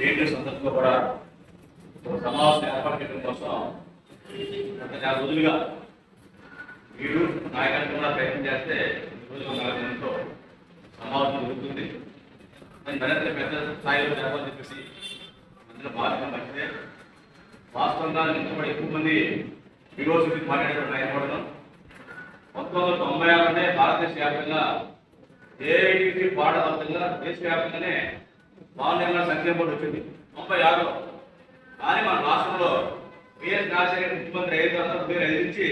ఏంటి సందర్భంలో కూడా సమావేశం ఏర్పాటు చేయడం కోసం గత నెల రోజులుగా మీరు నాయకులు కూడా ప్రయత్నం చేస్తే ఈరోజు రోజు నాలుగు సమావేశం జరుగుతుంది. అని మరింత పెద్ద స్థాయిలో జరగాలని చెప్పేసి అందులో బాధ్యత మంచిదే వాస్తవంగా నిలబడి ఎక్కువ మంది ఈరోజు రోజు గురించి మాట్లాడేటువంటి పంతొమ్మిది తొంభై ఆరునే భారతదేశ వ్యాప్తంగా ఏఐటీసీ పాఠవంతంగా దేశవ్యాప్తంగానే బాలనిర్మాణ సంక్షేమ బోర్డు వచ్చింది. ముప్పై ఆరులో. కానీ మన రాష్ట్రంలో వైఎస్ రాజశేఖర ముఖ్యమంత్రి అయిన తర్వాత మీరు ఎదిరించి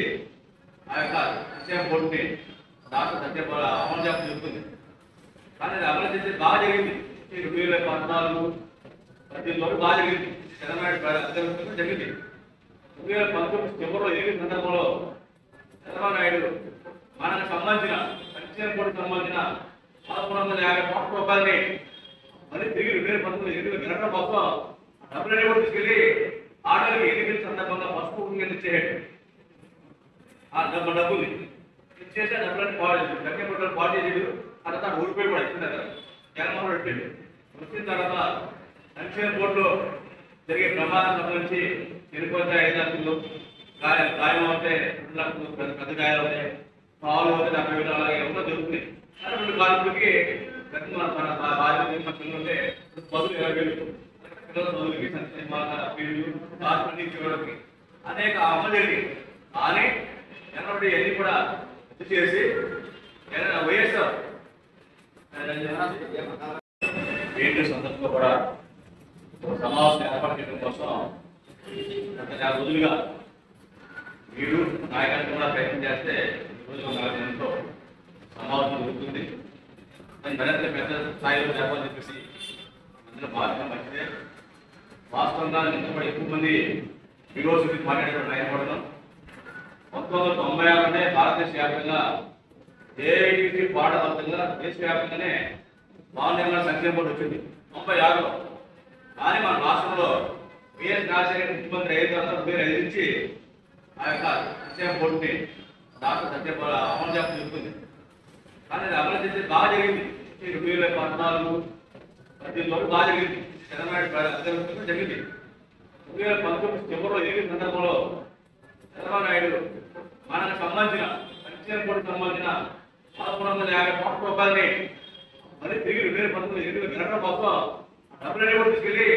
ఆ యొక్క సంక్షేమ బోర్డుని రాష్ట్ర సంక్షేమ అమలు చేయాలని చెప్తుంది కానీ అది అమలు చేసి బాగా జరిగింది. రెండు వేల పద్నాలుగు పద్దెనిమిది వరకు బాగా జరిగింది. చంద్రబాబు అధ్యక్షతన జరిగింది. రెండు వేల పంతొమ్మిది చివరిలో జరిగిన సందర్భంలో చంద్రబాబు నాయుడు మనకు సంబంధించిన సంక్షేమ బోర్డుకు సంబంధించిన పదకొండు వందల యాభై కోట్ల రూపాయలని మళ్ళీ తిరిగి రెండు వేల పంతొమ్మిది ఎన్నికలు గెలవడం కోసం డబ్బులు కూడా తీసుకెళ్ళి ఆటలకి ఎన్నికల సందర్భంగా పసుపు కింద ఇచ్చేయండి. ఆ డబ్బు డబ్బులు ఇచ్చేసి ఆ డబ్బులని పాడు డబ్బు పట్టాలు బట్టలు పాడు చేసేది ఆ తర్వాత ఊడిపోయి కూడా ఇచ్చిన అక్కడ జగన్మోహన్ రెడ్డి వచ్చిన తర్వాత సంక్షేమ బోర్డులో జరిగే ప్రమాదం సంబంధించి చనిపోతే ఐదు లక్షలు. గాయ గాయం అవుతే రెండు లక్షలు పెద్ద గాయాలు అవుతాయి. పావులు అవుతాయి డెబ్బై వేలు అలాగే ఏమో జరుగుతుంది అటువంటి బాధితులకి పెద్ద మన మన బా- మన పిల్లలు ఉంటే పదులు ఇరవై వేలు పిల్లల చదువులకి సంక్షేమ ఫీజులు హాస్పిటల్ ఇచ్చేవాళ్ళకి అనేక అమలు జరిగి కానీ ఎన్నోటి అన్ని కూడా చేసి ఎన్న- వైఎస్ఆర్ ఏంటి సందర్భంలో కూడా సమావేశం ఏర్పాటు చేయడం కోసం గత నెల రోజులుగా మీరు నాయకత్వం కూడా ప్రయత్నం చేస్తే రోజు సమావేశం జరుగుతుంది. మరింత పెద్ద స్థాయిలో జరగాలని చెప్పేసి అందులో బాధ్యత మంచిదే. వాస్తవంగా నిలబడి ఎక్కువ మంది ఈరోజు గురించి మాట్లాడేటువంటి ప్రయత్నపడదాం పంతొమ్మిది వందల తొంభై అంటే భారతదేశ వ్యాప్తంగా ఏఐటీసీ పాఠవంతంగా దేశవ్యాప్తంగానే బాల నిర్మాణ సంక్షేమ బోర్డు వచ్చింది. తొంభై ఆరులో. కానీ మన రాష్ట్రంలో బిఎస్ రాజశేఖర ముఖ్యమంత్రి అయిన తర్వాత మీరు ఎదిరించి ఆ యొక్క సంక్షేమ బోర్డుని రాష్ట్ర సంక్షేమ అమలు చేయాలని చెప్తుంది కానీ అది అమలు చేసి బాగా జరిగింది. రెండు వేల పద్నాలుగు పద్దెనిమిది వరకు బాగా జరిగింది. చంద్రబాబు జరిగింది. రెండు వేల పంతొమ్మిది చివరిలో ఎదిగిన సందర్భంలో చంద్రబాబు నాయుడు మనకు సంబంధించిన పరిచయం బోర్డుకు సంబంధించిన పదకొండు వందల యాభై కోట్ల రూపాయలని మళ్ళీ తిరిగి రెండు వేల పంతొమ్మిది ఎనిమిది గంటల కోసం డబ్బులు కూడా తీసుకెళ్ళి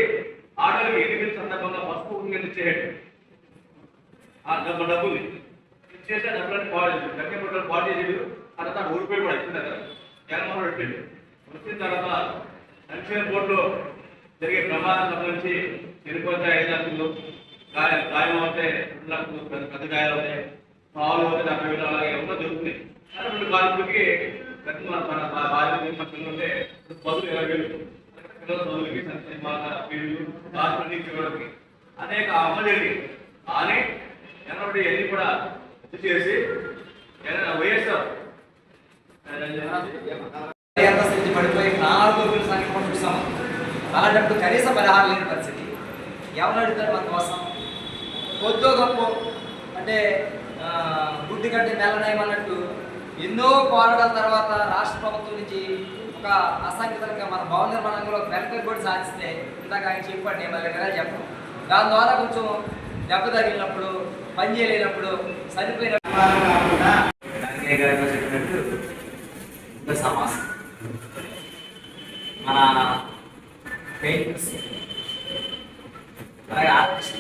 ఆటలకి ఎన్నికల సందర్భంగా పసుపు ఇచ్చేయండి ఆ డబ్బు డబ్బులు ఇచ్చేసి డబ్బులన్నీ పాడు చేసి డబ్బే పాడు చేసేది ఆ తర్వాత ఊడిపోయి కూడా ఇచ్చిన దగ్గర జగన్మోహన్ రెడ్డి వచ్చిన తర్వాత సంక్షేమ బోర్డులో జరిగే ప్రమాదం సంబంధించి చనిపోతే ఐదు లక్షలు గాయ గాయం అవుతే రెండు లక్షలు పెద్ద పెద్ద గాయాలు అవుతాయి పావులు అవుతే డెబ్బై వేలు అలాగే ఏమో జరుగుతుంది అటువంటి బాధితులకి పెద్ద మన మన బా- మన పిల్లలు ఉంటే పదులు ఇరవై వేలు పిల్లల చదువులకి సంక్షేమ ఫీజులు హాస్పిటల్ ఇచ్చేవాళ్ళకి అనేక అమలు కానీ ఎన్నోటి అన్ని కూడా చేసి వైఎస్ఆర్ అంతస్తు పడిపోయి ప్రాణాలు అలాంటప్పుడు కనీస పరిహారం లేని పరిస్థితి. ఎవరు అడుగుతారు మన కోసం? కొద్దో గొప్ప అంటే గుడ్డి కంటే మెల్లనయం ఎన్నో పోరాటాల తర్వాత రాష్ట్ర ప్రభుత్వం నుంచి ఒక అసంఖ్యాతంగా మన భవన నిర్మాణంలో వెల్ఫేర్ కూడా సాధిస్తే ఇందాక ఆయన చెప్పండి నేను మళ్ళీ దాని ద్వారా కొంచెం దెబ్బ తగిలినప్పుడు పని చేయలేనప్పుడు చనిపోయినప్పుడు చెప్పినట్టు సమాసం మన పెయింటర్స్ అలాగే ఆర్టిస్ట్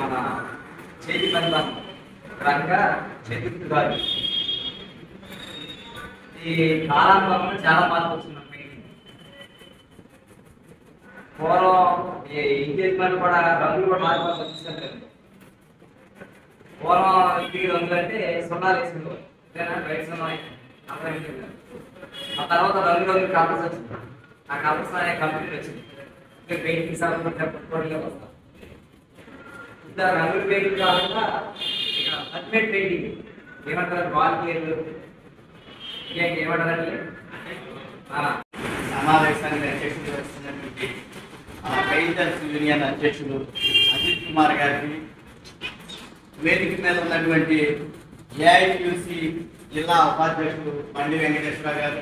మన చేతి బంధం. రంగా చతుర్థి గారు ఈ కాలానుభవంలో చాలా మార్పు వచ్చింది పెయింటింగ్ పూర్వం ఈ ఇంజనీర్ పని కూడా రంగులు కూడా మార్పు వచ్చిందంటే పూర్వం ఇంటికి రంగులు అంటే సున్నాలు వేసుకునేవారు ఇదేనా బయట సున్నా అక్కడ ఆ తర్వాత రంగు రంగు కలర్స్ వచ్చింది. ఆ కలర్స్ అనే కంపెనీ వచ్చింది. పెయింటింగ్ సంబంధించిన పెట్టుబడిలో వస్తాం. ఇంకా రంగులు పెయింటింగ్ కాకుండా ఇక అల్టిమేట్ పెయింటింగ్ ఏమంటారు వాల్ క్లియర్లు ఇంకా ఏమంటారండి? సమావేశానికి అధ్యక్షుడు వచ్చినటువంటి ఆ, పెయింటర్స్ యూనియన్ అధ్యక్షుడు అజిత్ కుమార్ గారికి వేదిక మీద ఉన్నటువంటి ఏఐక్యూసి జిల్లా ఉపాధ్యక్షుడు బండి వెంకటేశ్వర గారు.